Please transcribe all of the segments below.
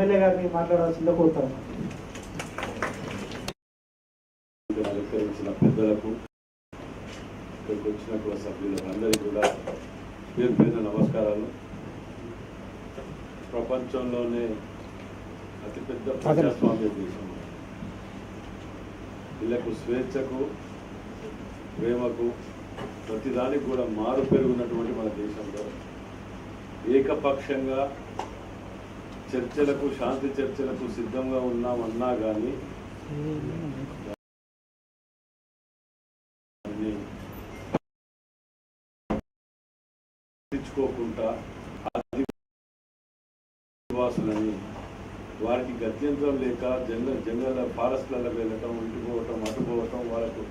MLA గారిని మాట్లాడాల్సిందే కోరుతాను. అలంకరించిన పెద్దలకు ఇక్కడికి కూడా పేరు పేరు నమస్కారాలు. ప్రపంచంలోనే అతిపెద్ద ప్రజాస్వామ్య దేశం. వీళ్ళకు స్వేచ్ఛకు ప్రేమకు ప్రతిదానికి కూడా మారు పెరుగున్నటువంటి మన దేశంలో ఏకపక్షంగా చర్చలకు శాంతి చర్చలకు సిద్ధంగా ఉన్నామన్నా కానీ దాన్ని వారికి గత్యంతరం లేక జంగల్ జంగల ఫారెస్ట్లలో వెళ్ళటం ఉండిపోవటం పోవటం వాళ్ళకు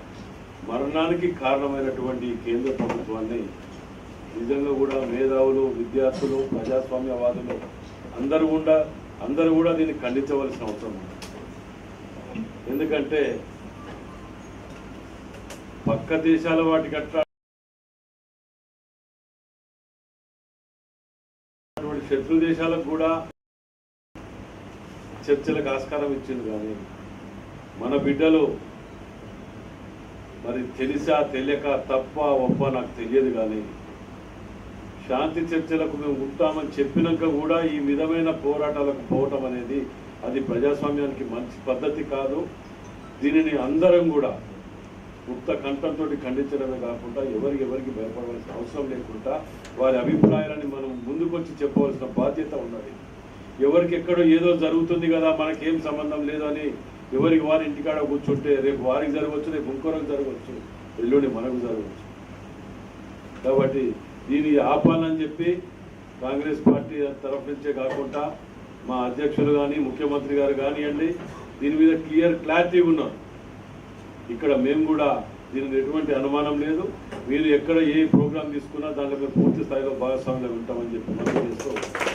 మరణానికి కారణమైనటువంటి కేంద్ర ప్రభుత్వాన్ని నిజంగా కూడా మేధావులు విద్యార్థులు ప్రజాస్వామ్యవాదులు అందరూ కూడా అందరూ కూడా దీన్ని ఖండించవలసిన అవసరం ఉంది. ఎందుకంటే పక్క దేశాల వాటి గట్రా అటువంటి శత్రు దేశాలకు కూడా చర్చలకు ఆస్కారం ఇచ్చింది కానీ మన బిడ్డలు మరి తెలిసా తెలియక తప్ప ఒప్ప నాకు తెలియదు కానీ శాంతి చర్చలకు మేము ఉంటామని చెప్పినాక కూడా ఈ విధమైన పోరాటాలకు పోవటం అనేది అది ప్రజాస్వామ్యానికి మంచి పద్ధతి కాదు. దీనిని అందరం కూడా ముక్త కంఠంతో ఖండించడమే కాకుండా ఎవరికి ఎవరికి భయపడవలసిన అవసరం లేకుండా వారి అభిప్రాయాలని మనం ముందుకొచ్చి చెప్పవలసిన బాధ్యత ఉన్నది. ఎవరికి ఎక్కడో ఏదో జరుగుతుంది కదా మనకేం సంబంధం లేదు అని ఎవరికి వారి ఇంటికాడ కూర్చుంటే రేపు వారికి జరగవచ్చు రేపు ఇంకొరకు జరగవచ్చు ఎల్లుండి మనకు జరగవచ్చు. కాబట్టి దీన్ని ఆపాలని చెప్పి కాంగ్రెస్ పార్టీ తరఫు నుంచే కాకుండా మా అధ్యక్షులు కానీ ముఖ్యమంత్రి గారు కానివ్వండి దీని మీద క్లియర్ క్లారిటీ ఉన్నారు ఇక్కడ మేము కూడా దీనికి ఎటువంటి అనుమానం లేదు. మీరు ఎక్కడ ఏ ప్రోగ్రాం తీసుకున్నా దాంట్లో మేము పూర్తి స్థాయిలో భాగస్వామ్యం ఉంటామని చెప్పి మనం చేస్తూ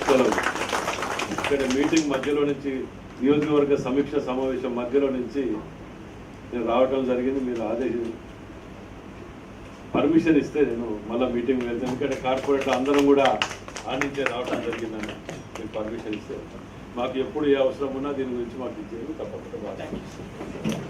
సెలవు. ఇక్కడ మీటింగ్ మధ్యలో నుంచి నియోజకవర్గ సమీక్ష సమావేశం మధ్యలో నుంచి నేను రావటం జరిగింది. మీరు ఆదేశం పర్మిషన్ ఇస్తే నేను మళ్ళీ మీటింగ్ వెళ్తాను. ఎందుకంటే కార్పొరేట్ అందరం కూడా ఆ నుంచే రావటం జరిగిందని మీరు పర్మిషన్ ఇస్తే. మాకు ఎప్పుడు ఏ అవసరం ఉన్నా దీని గురించి మాకు ఇచ్చేది తప్పకుండా బాగా